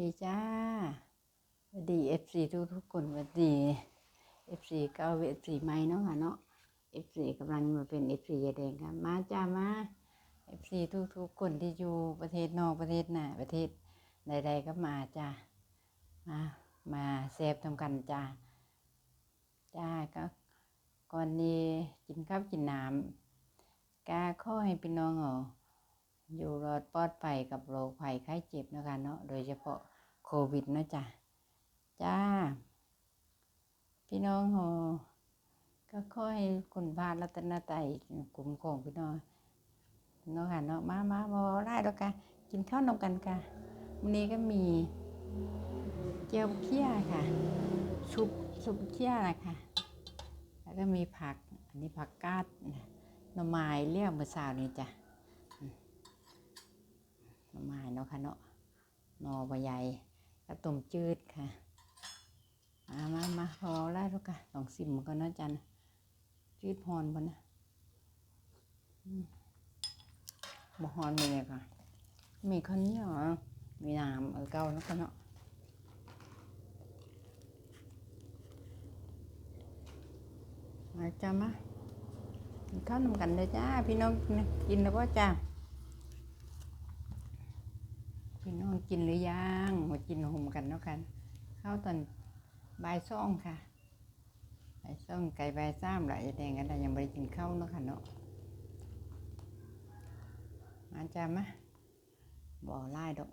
ดีจ้าสวัสดีเอฟซีทุกทุกคนสวัสดีเอฟซีเก้าเอฟซีใหม่เนาะค่ะเนาะเอฟซีกำลังมาเป็นเอฟซีแดงค่ะมาจ้ามาเอฟซีทุกทุกคนที่อยู่ประเทศนอกประเทศหน้าประเทศใดๆก็มาจ้ามามาเซฟทำกันจ้าจ้าก็ก่อนนี้กินข้าวกินน้ำกาข้อให้พี่น้องเหรอ อยู่รอดปลอดภัยกับโรคภัยไข้เจ็บนะคะเนาะโดยเฉพาะโควิดนะจ๊ะจ้า พี่น้องโหก็ขอให้คุณพารัตนไตยกลุ่มของพี่น้องเนาะค่ะเนาะมามามาได้แล้วกันกินข้าวนำกันค่ะวันนี้ก็มีเจียวเคี่ยค่ะซุปซุปเคี่ยนะคะแล้วก็มีผัก อันนี้ผักกาดหน่อไม้เลี้ยงเมื่อเช้านี้จ้ะ หน่อไม้เนาะค่ะเนาะนอใบใหญ่กระต้มจืดค่ะมามามาพอแล้วทุกค่ะลองซิมมันก็นาะจันจืดฮอนบ่นะบ่ฮอนไปเลยค่ะ มีข้าวเหนียวมีน้ำเออเก่าเนาะค่ะเนาะมาจ้ามาข้าวนำกันเลยจ้า พี่น้องกินแล้วป่จ้า พี่น้อง กินหรือยังมากินหมกันเนาะกันข้าวตอนบ่ายซ่องค่ะบ่ายซ่องไก่บ่ายซ้ำหลายแดงกันแต่ยังไม่ได้กินข้าวเนาะค่ะเนาะมาจ้ามะบ่อไล่ดอก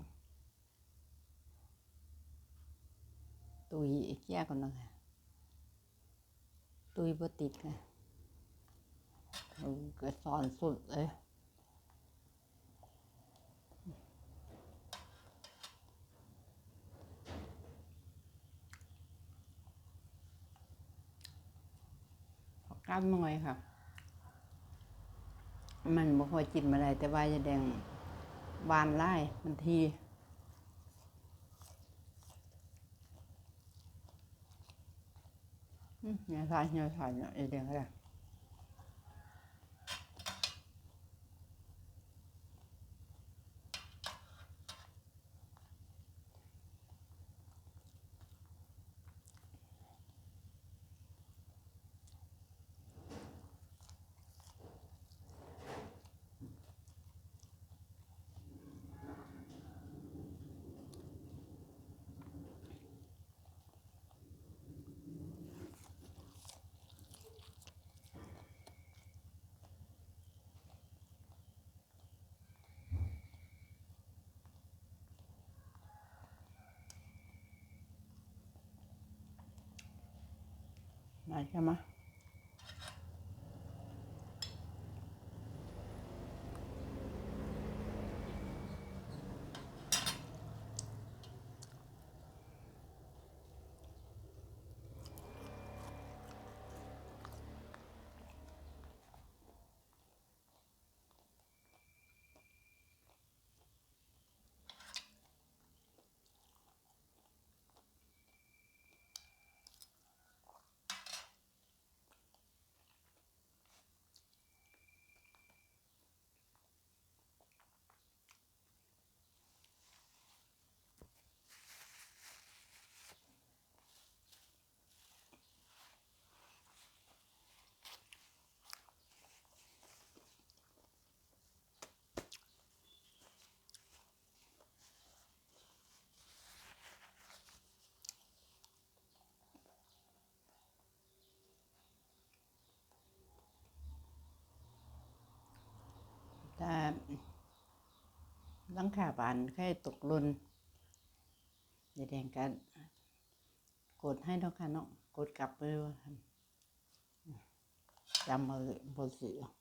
ตุยเกี้ยกันเนาะค่ะตุยบ่ติดค่ะเออก็สอนสุดเลย กล้ามหน่อยค่ะ มันบ่ค่อยกินมาได้แต่ว่าจะแดงวานไล่มันทีเนี่ยทานเนี่ยทานเนี่ยไอ้แดงอะไร มาใถ้าลังคาบานแค่ตกลุนยาแดงกันกดให้เนาะค่ะเนาะกดกลับไปจำมาบนสีอ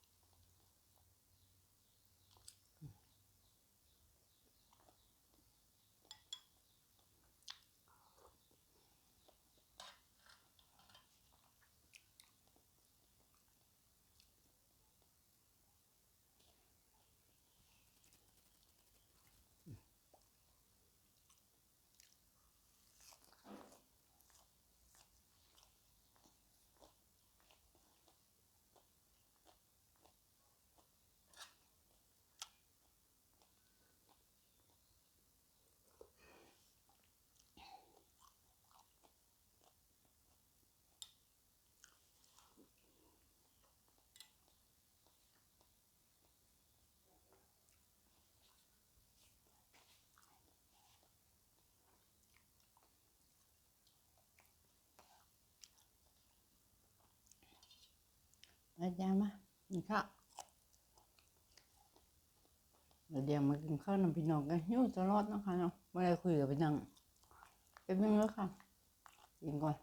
าจารย์มากินข้าวเดี๋ยวมากินข้าวน้ำพี่น้องกันอยู่ตลอดนะคะเนาะไม่ได้คุยกับพี่น้องเป็นยังไงค่ะกินก่อน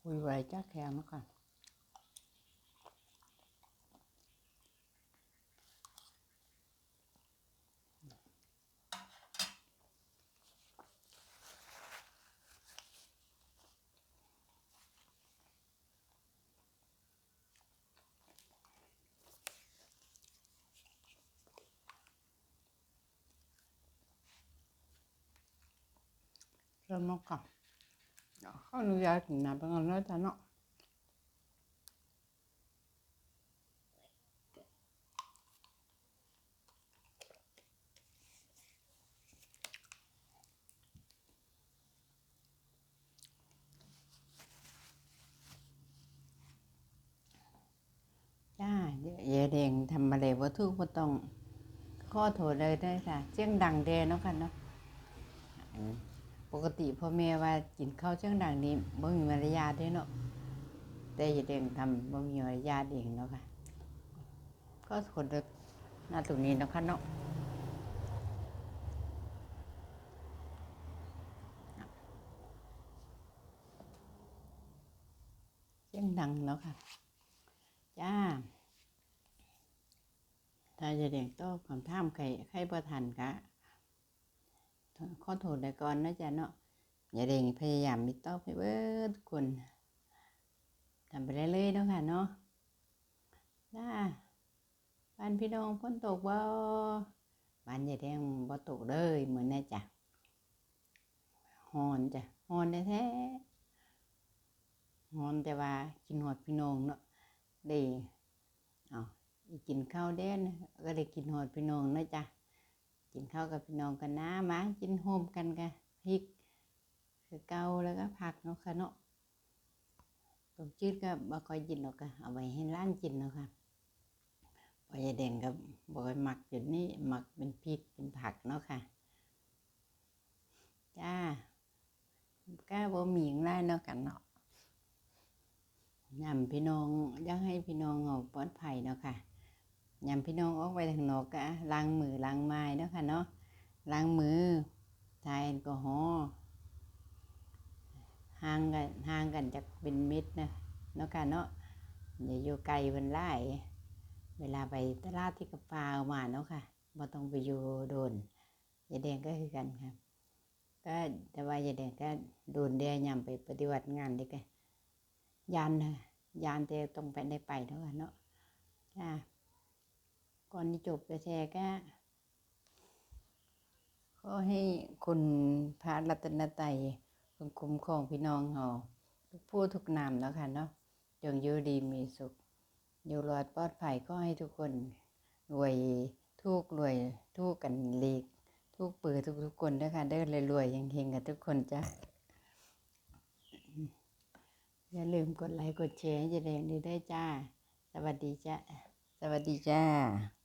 คุยไว้จ้าแขกเนะค่ะเริ่มแล้วค่ะ เดี๋ยวข้าวนุยายกินน้ำไปก่อนแล้วจ้ะเนาะจ้าเยเยายแดงทำอะไรว่าทุกข์ว่าต้องข้อโทษเลยได้อค่ะเสียงดังแดเนาะค่ะเนาะ ปกติพ่อแม่ว่ากินข้าวเสียงดังนี้บ่มีมารยาทด้เนาะแต่ยายแดงทำบ่มีมารยาทเองเนาะค่ะ ก็โทษเลยหน้าตรงนี้เนาะค่ะเนาะเสียงดังเนาะค่ะ จ้า ถ้าจะเด็กโต้คำถามใครใครประทันกะ ขอโทษได้ก่อนนะจ๊ะเนาะอย่าเด็กพยายามมีโต้ให้เบิดทุกคนทำไปเรื่อยๆเนาะค่ะเนาะจ้าบ้านพี่น้องฝนตกบ่บ้านยายแดงบ่ตกเลยเหมือนแน่จ้ะฮอนจ้ะฮอนแท้ๆฮอนแต่ว่ากินหอดพี่น้องเนาะได้เอกินข้าวเด่นก็ได้กินหอดพี่น้องนะจ๊ะ กินข้าวกับพี่น้องกันนะมากินโฮมกันกันพริกคือเกาแล้วก็ผักเนาะค่ะเนาะต้มจืดก็บ่ค่อยกินหรอกค่ะเอาไว้ให้ร้านกินเนาะค่ะพอยายแดงก็บอกหมักอยู่นี่หมักเป็นพริกเป็นผักเนาะค่ะ จ้าก็บ่มีอย่างไรเนาะกันเนาะยำพี่น้องอยากให้พี่น้องเอาปลอดภัยเนาะค่ะ ยำพี่น้องออกไปทางนอกก็ล้างมือล้างไม้เนาะค่ะเนาะล้างมือทายแอลกอฮอล์ห่างกันห่างกันจากเป็นเม็ดนะเนาะค่ะเนาะอย่าอยู่ไกลมันไล่เวลาไปตลาดที่กระปาเอามาเนาะค่ะบ่ต้องไปอยู่โดนยายแดงก็คือกันค่ะก็แต่ว่ายายแดงก็โดนเดียยำไปปฏิบัติงานด็กยานนะยานแต่ต้องไปได้ไปเท่ากันเนาะจ้า ก่อนที่จบจะแชร์ก็ขอให้คุณพระรัตนตรัยคุณคุ้มครองพี่น้องเราทุกผู้ทุกนามเนาะค่ะเนาะจงอยู่ดีมีสุข อยู่รอดปลอดภัยก็ให้ทุกคนรวยทุกรวยทุกกันลีก ทุกปือทุกทุกคนนะคะเด้อเลยรวยยังเฮงกับทุกคนจ้ะอย่าลืมกดไลค์กดแชร์ให้เจแดงดีได้จ้า สวัสดีจ้าสวัสดีจ้า